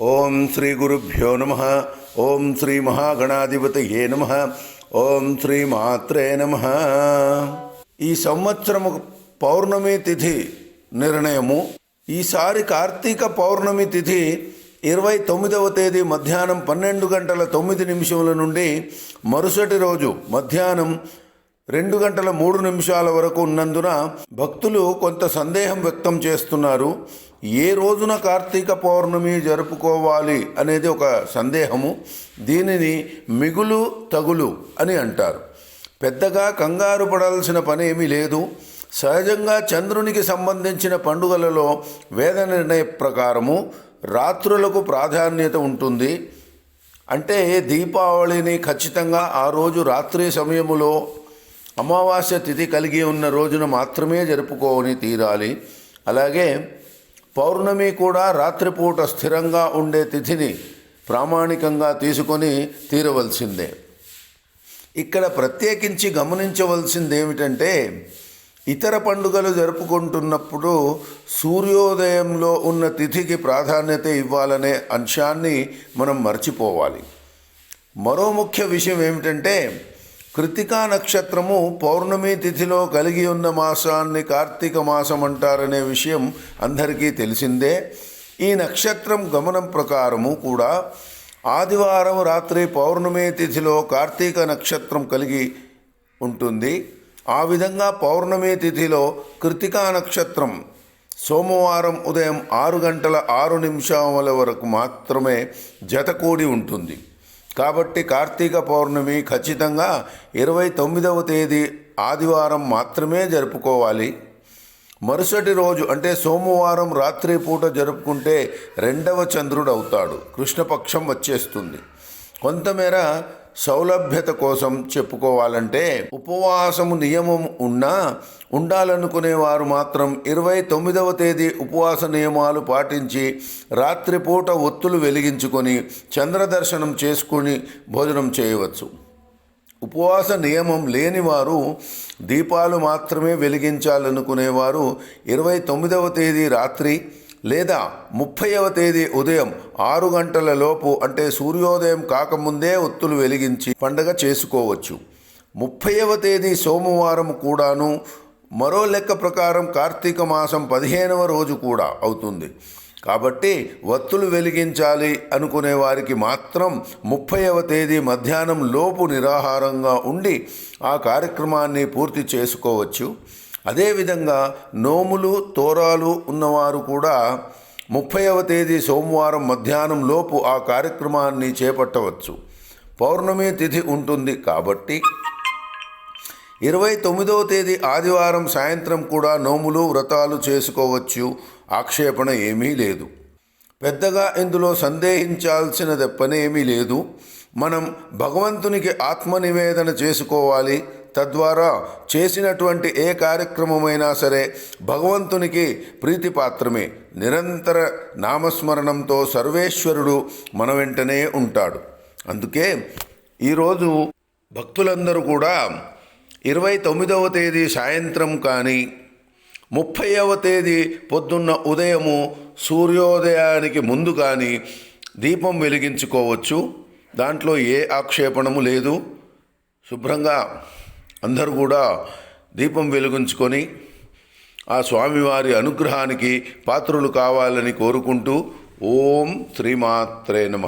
ఓం శ్రీ గురుభ్యో నమ. ఓం శ్రీ మహాగణాధిపతయే నమ. ఓం శ్రీ మాత్రే నమ. ఈ సంవత్సరము పౌర్ణమి తిథి నిర్ణయము. ఈసారి కార్తీక పౌర్ణమి తిథి ఇరవై తొమ్మిదవ తేదీ మధ్యాహ్నం పన్నెండు గంటల తొమ్మిది నిమిషముల నుండి మరుసటి రోజు మధ్యాహ్నం రెండు గంటల మూడు నిమిషాల వరకు ఉన్నందున భక్తులు కొంత సందేహం వ్యక్తం చేస్తున్నారు. ఏ రోజున కార్తీక పౌర్ణమి జరుపుకోవాలి అనేది ఒక సందేహము. దీనిని మిగులు తగులు అని అంటారు. పెద్దగా కంగారు పడాల్సిన పని ఏమీ లేదు. సహజంగా చంద్రునికి సంబంధించిన పండుగలలో వేద నిర్ణయ ప్రకారము రాత్రులకు ప్రాధాన్యత ఉంటుంది. అంటే దీపావళిని ఖచ్చితంగా ఆ రోజు రాత్రి సమయములో అమావాస్య తిథి కలిగి ఉన్న రోజున మాత్రమే జరుపుకోని తీరాలి. అలాగే పౌర్ణమి కూడా రాత్రిపూట స్థిరంగా ఉండే తిథిని ప్రామాణికంగా తీసుకొని తీరవలసిందే. ఇక్కడ ప్రత్యేకించి గమనించవలసింది ఏమిటంటే ఇతర పండుగలు జరుపుకుంటున్నప్పుడు సూర్యోదయంలో ఉన్న తిథికి ప్రాధాన్యత ఇవ్వాలనే అంశాన్ని మనం మర్చిపోవాలి. మరో ముఖ్య విషయం ఏమిటంటే కృతికా నక్షత్రము పౌర్ణమి తిథిలో కలిగి ఉన్న మాసాన్ని కార్తీక మాసం అంటారనే విషయం అందరికీ తెలిసిందే. ఈ నక్షత్రం గమనం ప్రకారము కూడా ఆదివారం రాత్రి పౌర్ణమి తిథిలో కార్తీక నక్షత్రం కలిగి ఉంటుంది. ఆ విధంగా పౌర్ణమి తిథిలో కృతికా నక్షత్రం సోమవారం ఉదయం ఆరు గంటల ఆరు నిమిషముల వరకు మాత్రమే జతకూడి ఉంటుంది. కాబట్టి కార్తీక పౌర్ణమి ఖచ్చితంగా ఇరవై తొమ్మిదవ తేదీ ఆదివారం మాత్రమే జరుపుకోవాలి. మరుసటి రోజు అంటే సోమవారం రాత్రి పూట జరుపుకుంటే రెండవ చంద్రుడు అవుతాడు. కృష్ణపక్షం వచ్చేస్తుంది. కొంతమేర సౌలభ్యత కోసం చెప్పుకోవాలంటే ఉపవాసము నియమం ఉన్నా ఉండాలనుకునేవారు మాత్రం ఇరవై తొమ్మిదవ తేదీ ఉపవాస నియమాలు పాటించి రాత్రిపూట ఒత్తులు వెలిగించుకొని చంద్రదర్శనం చేసుకుని భోజనం చేయవచ్చు. ఉపవాస నియమం లేనివారు దీపాలు మాత్రమే వెలిగించాలనుకునేవారు ఇరవై తొమ్మిదవ తేదీ రాత్రి లేదా ముప్పైవ తేదీ ఉదయం ఆరు గంటల లోపు అంటే సూర్యోదయం కాకముందే ఒత్తులు వెలిగించి పండగ చేసుకోవచ్చు. ముప్పైవ తేదీ సోమవారం కూడాను మరో లెక్క ప్రకారం కార్తీక మాసం పదిహేనవ రోజు కూడా అవుతుంది. కాబట్టి వత్తులు వెలిగించాలి అనుకునే వారికి మాత్రం ముప్పైవ తేదీ మధ్యాహ్నం లోపు నిరాహారంగా ఉండి ఆ కార్యక్రమాన్ని పూర్తి చేసుకోవచ్చు. అదేవిధంగా నోములు తోరాలు ఉన్నవారు కూడా ముప్పైవ తేదీ సోమవారం మధ్యాహ్నం లోపు ఆ కార్యక్రమాన్ని చేపట్టవచ్చు. పౌర్ణమి తిథి ఉంటుంది కాబట్టి ఇరవై తొమ్మిదవ తేదీ ఆదివారం సాయంత్రం కూడా నోములు వ్రతాలు చేసుకోవచ్చు. ఆక్షేపణ ఏమీ లేదు. పెద్దగా ఇందులో సందేహించాల్సినది పని ఏమీ లేదు. మనం భగవంతునికి ఆత్మనివేదన చేసుకోవాలి. తద్వారా చేసినటువంటి ఏ కార్యక్రమమైనా సరే భగవంతునికి ప్రీతిపాత్రమే. నిరంతర నామస్మరణంతో సర్వేశ్వరుడు మన వెంటనే ఉంటాడు. అందుకే ఈరోజు భక్తులందరూ కూడా ఇరవై తొమ్మిదవ తేదీ సాయంత్రం కానీ ముప్పైవ తేదీ పొద్దున్న ఉదయము సూర్యోదయానికి ముందు కానీ దీపం వెలిగించుకోవచ్చు. దాంట్లో ఏ ఆక్షేపణము లేదు. శుభ్రంగా అందరూ కూడా దీపం వెలిగించుకొని ఆ స్వామివారి అనుగ్రహానికి పాత్రులు కావాలని కోరుకుంటూ ఓం శ్రీమాత్రే నమ.